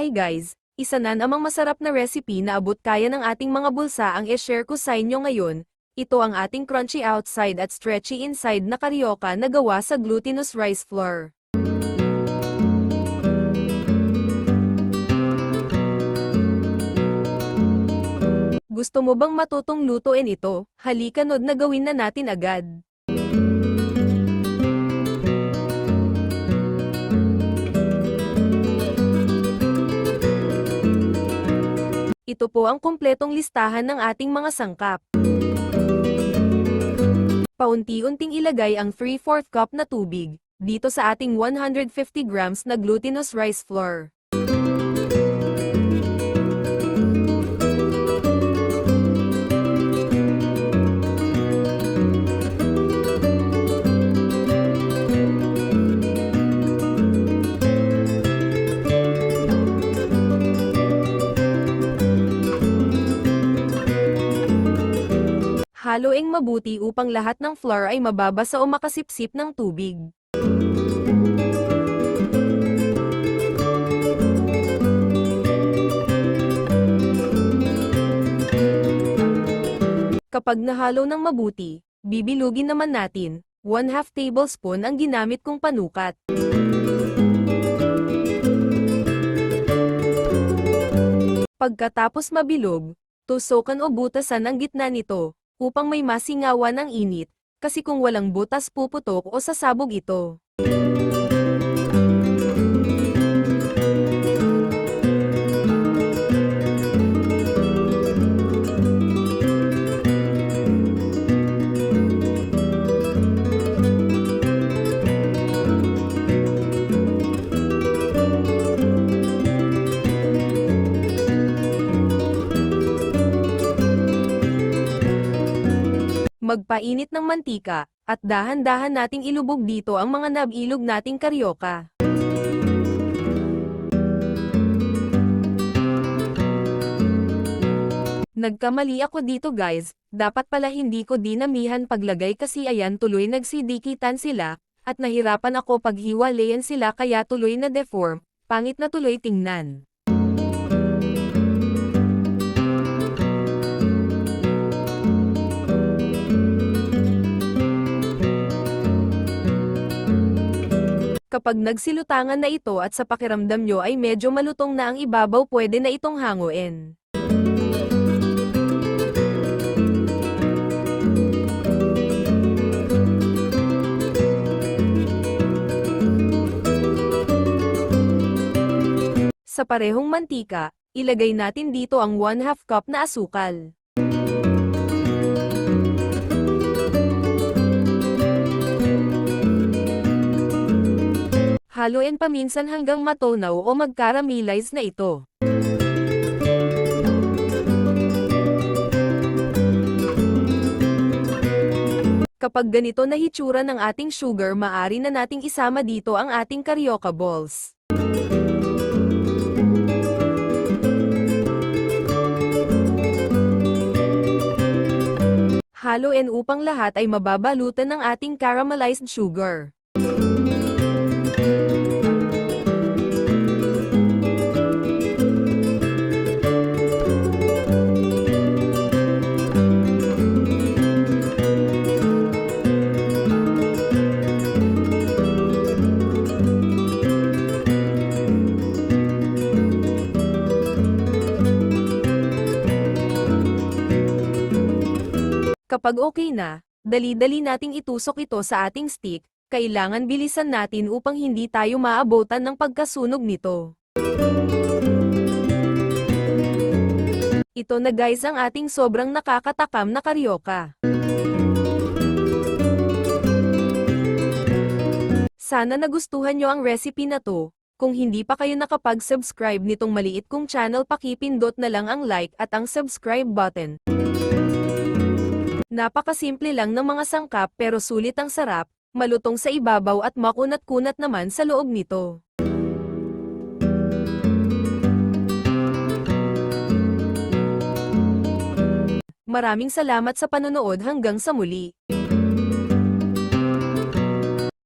Hi guys! Isa na namang masarap na recipe na abot kaya ng ating mga bulsa ang e-share ko sa inyo ngayon. Ito ang ating crunchy outside at stretchy inside na karyoka na gawa sa glutinous rice flour. Gusto mo bang matutong lutuin ito? Halika nod na gawin na natin agad. Po ang kumpletong listahan ng ating mga sangkap. Paunti-unting ilagay ang 3-4 cup na tubig, dito sa ating 150 grams na glutinous rice flour. Haluing mabuti upang lahat ng flour ay mababasa o makasipsip ng tubig. Kapag nahalo ng mabuti, bibilugin naman natin, 1 2 tablespoon ang ginamit kong panukat. Pagkatapos mabilog, tusukan o butasan ang gitna nito, upang may masingawan ng init, kasi kung walang butas puputok o sasabog ito. Magpainit ng mantika, at dahan-dahan nating ilubog dito ang mga nabilog nating karyoka. Nagkamali ako dito guys, dapat pala hindi ko dinamihan paglagay kasi ayan tuloy nagsidikitan sila, at nahirapan ako paghiwalayan sila kaya tuloy na deform, pangit na tuloy tingnan. Kapag nagsilutangan na ito at sa pakiramdam nyo ay medyo malutong na ang ibabaw pwede na itong hanguin. Sa parehong mantika, ilagay natin dito ang 1 2 cup na asukal. Haluin paminsan hanggang matunaw o mag-caramelize na ito. Kapag ganito na hitsura ng ating sugar maari na nating isama dito ang ating karyoka balls. Haluin upang lahat ay mababalutan ng ating caramelized sugar. Kapag okay na, dali-dali nating itusok ito sa ating stick, kailangan bilisan natin upang hindi tayo maabotan ng pagkasunog nito. Ito na guys ang ating sobrang nakakatakam na karyoka. Sana nagustuhan nyo ang recipe na to. Kung hindi pa kayo nakapag-subscribe nitong maliit kong channel pakipindot na lang ang like at ang subscribe button. Napakasimple lang ng mga sangkap pero sulit ang sarap, malutong sa ibabaw at makunat-kunat naman sa loob nito. Maraming salamat sa panonood hanggang sa muli.